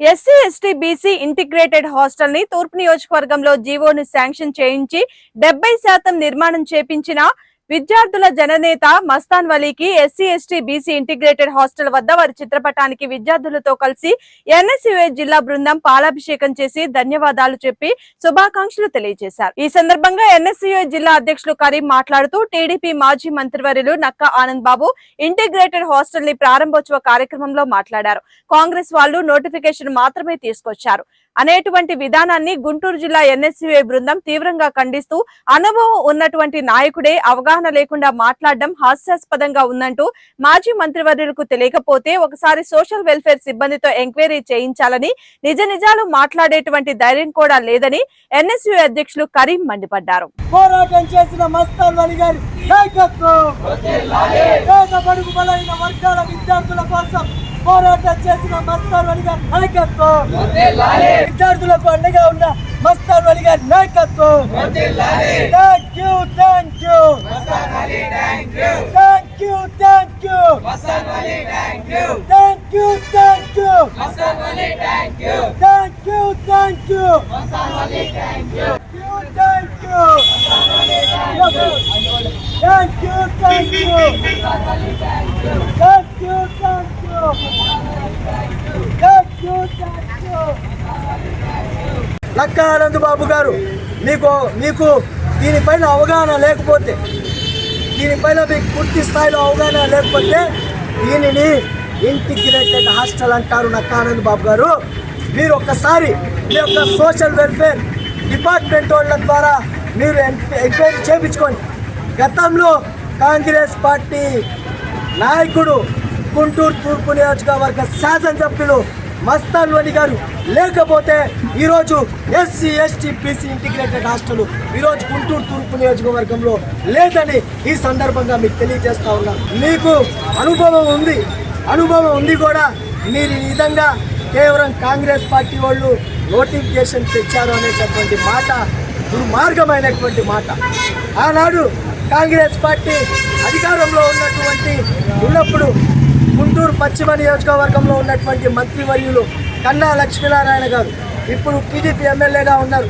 SC ST BC integrated హాస్టల్ని తూర్పు నియోజకవర్గంలో జీవోను శాంక్షన్ చేయించి డెబ్బై శాతం నిర్మాణం చేపించిన విద్యార్థుల జననేత Mastan వలీకి SC ST BC integrated hostel వద్ద వారి చిత్రపటానికి విద్యార్థులతో కలిసి ఎన్ఎస్యుఏ జిల్లా బృందం పాలాభిషేకం చేసి ధన్యవాదాలు చెప్పి శుభాకాంక్షలు తెలియజేశారు. ఈ సందర్భంగా ఎన్ఎస్యుఏ జిల్లా అధ్యక్షులు కరీం మాట్లాడుతూ టీడీపీ మాజీ మంత్రివర్యులు నక్కా ఆనంద్ బాబు ఇంటిగ్రేటెడ్ హాస్టల్ని ప్రారంభోత్సవ కార్యక్రమంలో మాట్లాడారు. కాంగ్రెస్ వాళ్ళు నోటిఫికేషన్ మాత్రమే తీసుకొచ్చారు. అనేటువంటి విధానాన్ని గుంటూరు జిల్లా ఎన్ఎస్యుఏ బృందం తీవ్రంగా ఖండిస్తూ అనుభవం ఉన్నటువంటి నాయకుడే అవగాహన లేకుండా మాట్లాడడం హాస్యాస్పదంగా ఉందంటూ మాజీ మంత్రివర్యులకు తెలియకపోతే ఒకసారి సోషల్ వెల్ఫేర్ సిబ్బందితో ఎంక్వైరీ చేయించాలని నిజ నిజాలు మాట్లాడేటువంటి ధైర్యం కూడా లేదని ఎన్ఎస్యు అధ్యక్షులు కరీం మండిపడ్డారు. పోరాటం చేసిన వర్గాల విద్యార్థుల కోసం పోరాటం చేసిన మస్తాన్ అలీ గారి నాయకత్వం. విద్యార్థులకు అండగా ఉన్న మస్తాన్ అలీ గారి నాయకత్వం. Thank you thank you thank you thank you thank you thank you thank you thank you thank you thank you thank you Thank you, లక్క ఆనంద్ బాబు గారు మీకు మీకు దీనిపైన అవగాహన లేకపోతే దీనిపైన మీకు పూర్తి స్థాయిలో అవగాహన లేకపోతే దీనిని ఇంటిగ్రేటెడ్ హాస్టల్ అంటారు నక్క ఆనంద్ బాబు గారు. మీరు ఒక్కసారి మీ యొక్క సోషల్ వెల్ఫేర్ డిపార్ట్మెంట్ వాళ్ళ ద్వారా మీరు ఎంక్వైరీ చేయించుకోండి గతంలో కాంగ్రెస్ పార్టీ నాయకుడు గుంటూరు తూర్పు నియోజకవర్గ శాసనసభ్యులు మస్తాన్ వలి గారు. లేకపోతే ఈరోజు SC ST BC integrated hostel ఈరోజు గుంటూరు తూర్పు నియోజకవర్గంలో లేదని ఈ సందర్భంగా మీకు తెలియజేస్తా ఉన్నాను మీకు అనుభవం ఉంది. అనుభవం ఉంది కూడా. మీరు ఈ విధంగా కేవలం కాంగ్రెస్ పార్టీ వాళ్ళు నోటిఫికేషన్ తెచ్చారు అనేటటువంటి మాట దుర్మార్గమైనటువంటి మాట. ఆనాడు కాంగ్రెస్ పార్టీ అధికారంలో ఉన్నటువంటి ఉన్నప్పుడు గుంటూరు పశ్చిమ నియోజకవర్గంలో ఉన్నటువంటి మంత్రివర్యులు కన్నా లక్ష్మీనారాయణ గారు. ఇప్పుడు టీడీపీ ఎమ్మెల్యేగా ఉన్నారు.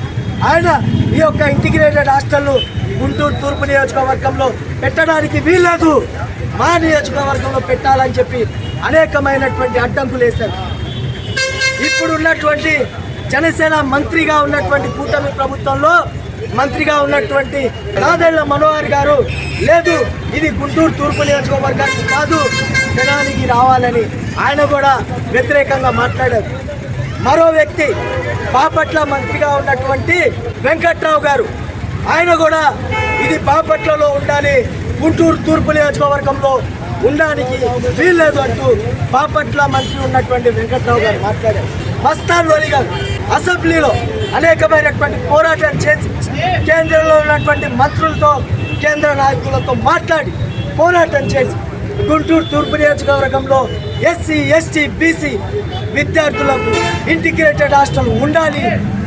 ఆయన ఈ యొక్క ఇంటిగ్రేటెడ్ హాస్టల్ను గుంటూరు తూర్పు నియోజకవర్గంలో పెట్టడానికి వీల్లేదు. మా నియోజకవర్గంలో పెట్టాలని చెప్పి అనేకమైనటువంటి అడ్డంకులు వేశారు. ఇప్పుడు ఉన్నటువంటి జనసేన మంత్రిగా ఉన్నటువంటి కూటమి ప్రభుత్వంలో మంత్రిగా ఉన్నటువంటి నాదెళ్ళ మనోహర్ గారు లేదు ఇది గుంటూరు తూర్పు నియోజకవర్గానికి కాదు జనానికి రావాలని ఆయన కూడా వ్యతిరేకంగా మాట్లాడారు. మరో వ్యక్తి బాపట్ల మంత్రిగా ఉన్నటువంటి వెంకట్రావు గారు ఆయన కూడా ఇది బాపట్లలో ఉండాలి గుంటూరు తూర్పు నియోజకవర్గంలో ఉండడానికి వీల్లేదు అంటూ బాపట్ల మంత్రి ఉన్నటువంటి వెంకట్రావు గారు మాట్లాడారు. మస్తాన్లోని గారు అసెంబ్లీలో అనేకమైనటువంటి పోరాటం చేసి కేంద్రంలో ఉన్నటువంటి మంత్రులతో కేంద్ర నాయకులతో మాట్లాడి పోరాటం చేసి గుంటూరు తూర్పు నియోజకవర్గంలో ఎస్సీ ఎస్టీ బీసీ విద్యార్థులకు ఇంటిగ్రేటెడ్ హాస్టల్ ఉండాలి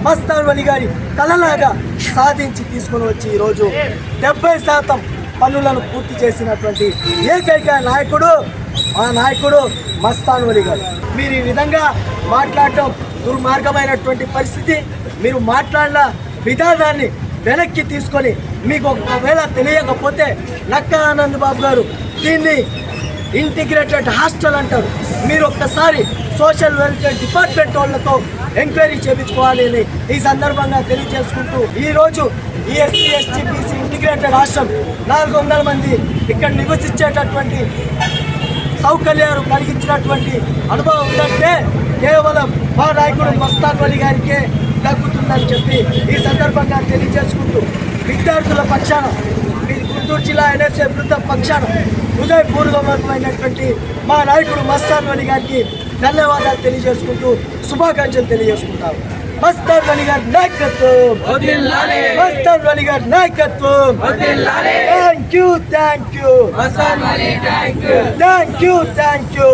మస్తాన్ వలి గారి కలలాగా సాధించి తీసుకుని వచ్చి ఈరోజు డెబ్బై శాతం పనులను పూర్తి చేసినటువంటి ఏకైక నాయకుడు ఆ నాయకుడు మస్తాన్ వలి గారు. మీరు ఈ విధంగా మాట్లాడటం దుర్మార్గమైనటువంటి పరిస్థితి. మీరు మాట్లాడిన విధానాన్ని వెనక్కి తీసుకొని మీకు ఒకవేళ తెలియకపోతే నక్క ఆనంద్ బాబు గారు దీన్ని ఇంటిగ్రేటెడ్ హాస్టల్ అంటారు. మీరు ఒక్కసారి సోషల్ వెల్ఫేర్ డిపార్ట్మెంట్ వాళ్ళతో ఎంక్వైరీ చేయించుకోవాలి అని ఈ సందర్భంగా తెలియజేసుకుంటూ ఈరోజు ఈ SC ST BC integrated hostel నాలుగు వందల మంది ఇక్కడ నివసించేటటువంటి సౌకర్యాలు కలిగించినటువంటి అనుభవం ఉందంటే కేవలం మా నాయకుడు మస్తాన్ అలీ గారికే దక్కుతుందని చెప్పి ఈ సందర్భంగా తెలియజేసుకుంటూ విద్యార్థుల పక్షాన గుంటూరు జిల్లా ఎన్ఎస్ఏ బృందం పక్షాన హృదయపూర్వకమైనటువంటి మా నాయకుడు మస్తాన్ అలీ గారికి ధన్యవాదాలు తెలియజేసుకుంటూ శుభాకాంక్షలు తెలియజేసుకుంటాం. మస్తాన్ అలీ గారి నాయకత్వం! మస్తాన్ అలీ గారి నాయకత్వం! Thank you thank you! Thank you! Thank you!